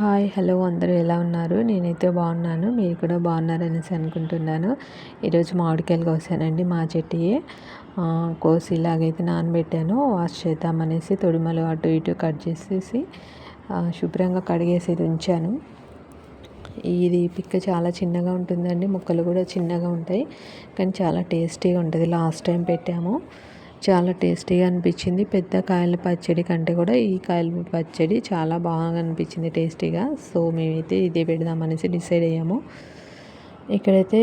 Hi hello అందరూ ఎలా ఉన్నారు? నేనైతే బాగున్నాను. మీరు కూడా బాగున్నారనేసి అనుకుంటున్నాను. ఈరోజు మామిడికాయలు కోసానండి మా చెట్టుయే. కోసి ఇలాగైతే నానబెట్టాను. వాష్ చేద్దామనేసి తొడిమలు అటు ఇటు కట్ చేసేసి శుభ్రంగా కడిగేసి ఉంచాను. ఇది పిక్క చాలా చిన్నగా ఉంటుందండి ముక్కలు కూడా చిన్నగా ఉంటాయి కానీ చాలా టేస్టీగా ఉంటుంది. లాస్ట్ టైం పెట్టాము. చాలా టేస్టీగా అనిపించింది. పెద్ద కాయల పచ్చడి కంటే కూడా ఈ కాయల పచ్చడి చాలా బాగా అనిపించింది టేస్టీగా. సో మేమైతే ఇదే పెడదామనేసి డిసైడ్ అయ్యాము. ఇక్కడైతే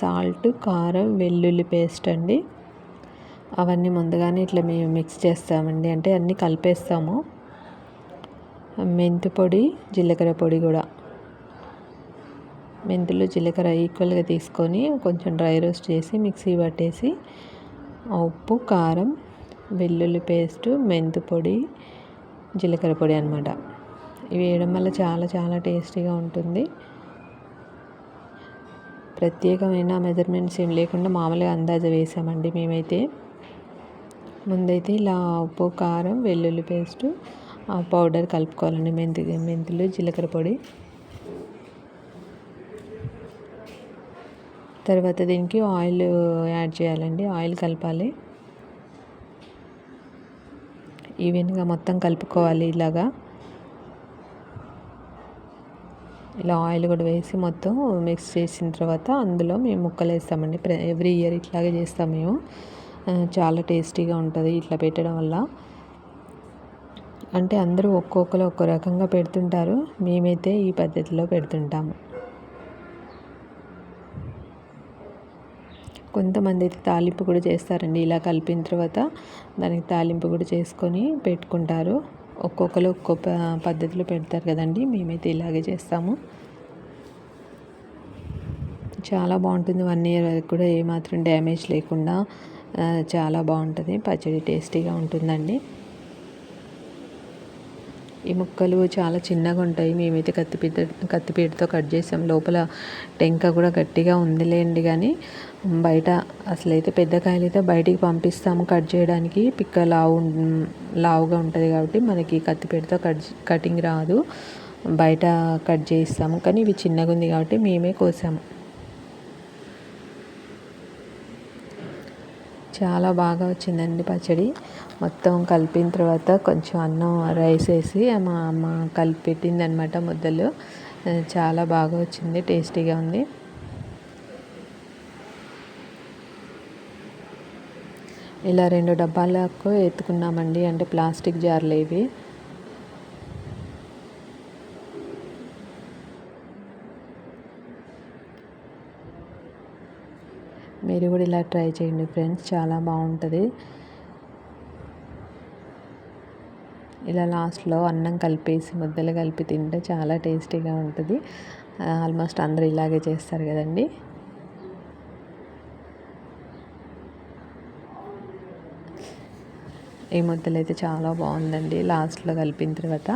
సాల్ట్ కారం వెల్లుల్లి పేస్ట్ అండి. అవన్నీ ముందుగానే ఇట్లా మేము మిక్స్ చేస్తామండి. అంటే అన్నీ కలిపేస్తాము. మెంతి పొడి జీలకర్ర పొడి కూడా. మెంతులు జీలకర్ర ఈక్వల్గా తీసుకొని కొంచెం డ్రై రోస్ట్ చేసి మిక్సీ పట్టేసి ఉప్పు కారం వెల్లుల్లి పేస్టు మెంతు పొడి జీలకర్ర పొడి అనమాట ఇవి వేయడం వల్ల చాలా చాలా టేస్టీగా ఉంటుంది. ప్రత్యేకమైన మెజర్మెంట్స్ ఏం లేకుండా మామూలుగా అందాజ వేసామండి మేమైతే. ముందైతే ఇలా ఉప్పు కారం వెల్లుల్లి పేస్టు పౌడర్ కలుపుకోవాలండి. మెంతి మెంతులు జీలకర్ర పొడి. తర్వాత దీనికి ఆయిల్ యాడ్ చేయాలండి. ఆయిల్ కలపాలి. ఈవెన్గా మొత్తం కలుపుకోవాలి ఇలాగా. ఇలా ఆయిల్ కూడా వేసి మొత్తం మిక్స్ చేసిన తర్వాత అందులో మేము ముక్కలు వేస్తామండి. ఎవ్రీ ఇయర్ ఇట్లాగే చేస్తాం మేము. చాలా టేస్టీగా ఉంటుంది ఇట్లా పెట్టడం వల్ల. అంటే అందరూ ఒక్కొక్కరు ఒక్కో రకంగా పెడుతుంటారు. మేమైతే ఈ పద్ధతిలో పెడుతుంటాము. కొంతమంది అయితే తాలింపు కూడా చేస్తారండి. ఇలా కలిపిన తర్వాత దానికి తాలింపు కూడా చేసుకొని పెట్టుకుంటారు. ఒక్కొక్కరు ఒక్కొక్క పద్ధతిలో పెడతారు కదండి. మేమైతే ఇలాగే చేస్తాము. చాలా బాగుంటుంది. వన్ ఇయర్ వరకు కూడా ఏమాత్రం డ్యామేజ్ లేకుండా చాలా బాగుంటుంది. పచ్చడి టేస్టీగా ఉంటుందండి. ఈ ముక్కలు చాలా చిన్నగా ఉంటాయి. మేమైతే కత్తిపీట కత్తిపీటతో కట్ చేసాం. లోపల టెంక కూడా గట్టిగా ఉందిలేండి కానీ బయట అసలైతే పెద్ద కాయలు అయితే బయటికి పంపిస్తాము కట్ చేయడానికి. పిక్క లావు లావుగా ఉంటుంది కాబట్టి మనకి కత్తిపీటతో కట్ కటింగ్ రాదు. బయట కట్ చేయిస్తాము కానీ ఇవి చిన్నగా ఉంది కాబట్టి మేమే కోసాము. చాలా బాగా వచ్చిందండి పచ్చడి. మొత్తం కలిపిన తర్వాత కొంచెం అన్నం రైస్ వేసి మా అమ్మ కలిపి పెట్టింది అనమాట ముద్దలు చాలా బాగా వచ్చింది టేస్టీగా ఉంది. ఇలా రెండు డబ్బాలకు ఎత్తుకున్నామండి అంటే ప్లాస్టిక్ జార్లు ఇవి. మీరు కూడా ఇలా ట్రై చేయండి ఫ్రెండ్స్ చాలా బాగుంటుంది. ఇలా లాస్ట్లో అన్నం కలిపేసి ముద్దలు కలిపి తింటే చాలా టేస్టీగా ఉంటుంది. ఆల్మోస్ట్ అందరూ ఇలాగే చేస్తారు కదండి. ఈ ముద్దలు అయితే చాలా బాగుందండి. లాస్ట్లో కలిపిన తర్వాత